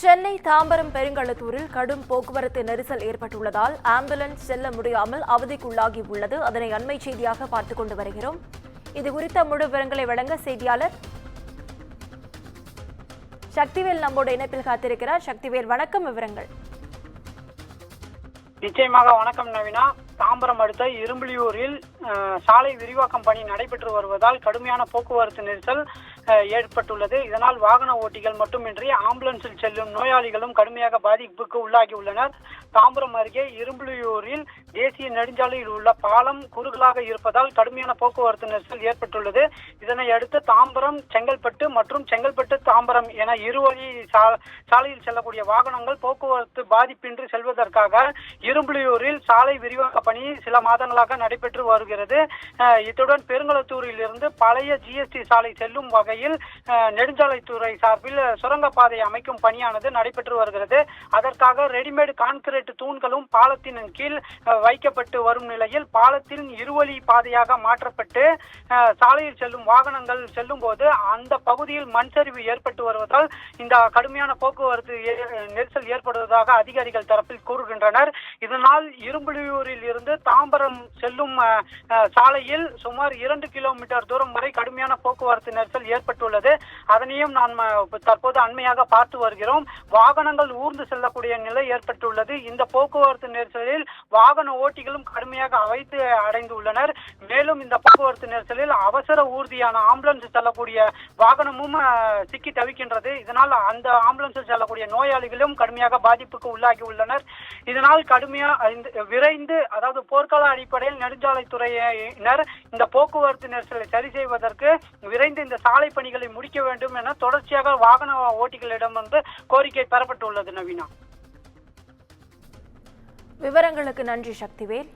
சென்னை தாம்பரம் பெருங்களத்தூரில் கடும் போக்குவரத்து நெரிசல் ஏற்பட்டுள்ளதால் ஆம்புலன்ஸ் செல்ல முடியாமல் அவதிக்குள்ளாகி உள்ளது. அதனை அண்மை செய்தியாக பார்த்துக் கொண்டு வருகிறோம். இது குறித்த முழு விவரங்களை வழங்க செய்தியாளர் சக்திவேல் நம்மோட இணைப்பில் காத்திருக்கிறார். சக்திவேல் வணக்கம் விவரங்கள். நிச்சயமாக வணக்கம் நவீனா. தாம்பரம் அடுத்த இரும்புலியூரில் சாலை விரிவாக்கம் பணி நடைபெற்று வருவதால் கடுமையான போக்குவரத்து நெரிசல் ஏற்பட்டுள்ளது. இதனால் வாகன ஓட்டிகள் மட்டுமின்றி ஆம்புலன்ஸில் செல்லும் நோயாளிகளும் கடுமையாக பாதிப்புக்கு உள்ளாகி உள்ளனர் தாம்பரம் அருகே இரும்புலியூரில் தேசிய நெடுஞ்சாலையில் உள்ள பாலம் குறுகலாக இருப்பதால் கடுமையான போக்குவரத்து நெரிசல் ஏற்பட்டுள்ளது. இதனை அடுத்து தாம்பரம் செங்கல்பட்டு மற்றும் செங்கல்பட்டு தாம்பரம் என இருவழி சாலையில் செல்லக்கூடிய வாகனங்கள் போக்குவரத்து பாதிப்பின்றி செல்வதற்காக இரும்புலியூரில் சாலை விரிவாக்க பணி சில மாதங்களாக நடைபெற்று வருகிறது. இத்துடன் பெருங்களத்தூரில் இருந்து பழைய ஜிஎஸ்டி சாலை செல்லும் வகை வகையில் நெடுஞ்சாலைத்துறை சார்பில் சுரங்கப்பாதை அமைக்கும் பணியானது நடைபெற்று வருகிறது. அதற்காக ரெடிமேட் கான்கிரீட் தூண்களும் பாலத்தின் கீழ் வைக்கப்பட்டு வரும் நிலையில் பாலத்தின் இருவழி பாதையாக மாற்றப்பட்டு சாலையில் செல்லும் வாகனங்கள் செல்லும் போது அந்த பகுதியில் மண் சரிவு ஏற்பட்டு வருவதால் இந்த கடுமையான போக்குவரத்து ஏ- நெரிசல் ஏற்படுவதாக அதிகாரிகள் தரப்பில் கூறுகின்றனர். இதனால் இரும்புலியூரில் இருந்து தாம்பரம் செல்லும் சாலையில் சுமார் இரண்டு கிலோமீட்டர் தூரம் வரை கடுமையான போக்குவரத்து நெரிசல் ஏற்பட்டுள்ளது. அதனையும் நாம் தற்போது அண்மையாக பார்த்து வருகிறோம். வாகனங்கள் ஊர்ந்து செல்லக்கூடிய நிலை ஏற்பட்டுள்ளது. இந்த போக்குவரத்து நெரிசலில் வாகன ஓட்டிகளும் கடுமையாக அவைத்து அடைந்துள்ளனர். மேலும் இந்த போக்குவரத்து நெரிசலில் அவசர ஊர்தியான ஆம்புலன்ஸ் செல்லக்கூடிய வாகனமும் சிக்கி தவிக்கின்றது. இதனால் அந்த ஆம்புலன்ஸில் செல்லக்கூடிய நோயாளிகளும் கடுமையாக பாதிப்புக்கு உள்ளாகி உள்ளனர். இதனால் கடுமையா விரைந்து அதாவது போர்க்கால அடிப்படையில் நெடுஞ்சாலைத்துறையினர் இந்த போக்குவரத்து நெரிசலை சரி செய்வதற்கு விரைந்து இந்த சாலை பணிகளை முடிக்க வேண்டும் என தொடர்ச்சியாக வாகன ஓட்டிகளிடம் வந்து கோரிக்கை பெறப்பட்டுள்ளது நவீனா. விவரங்களுக்கு நன்றி சக்திவேல்.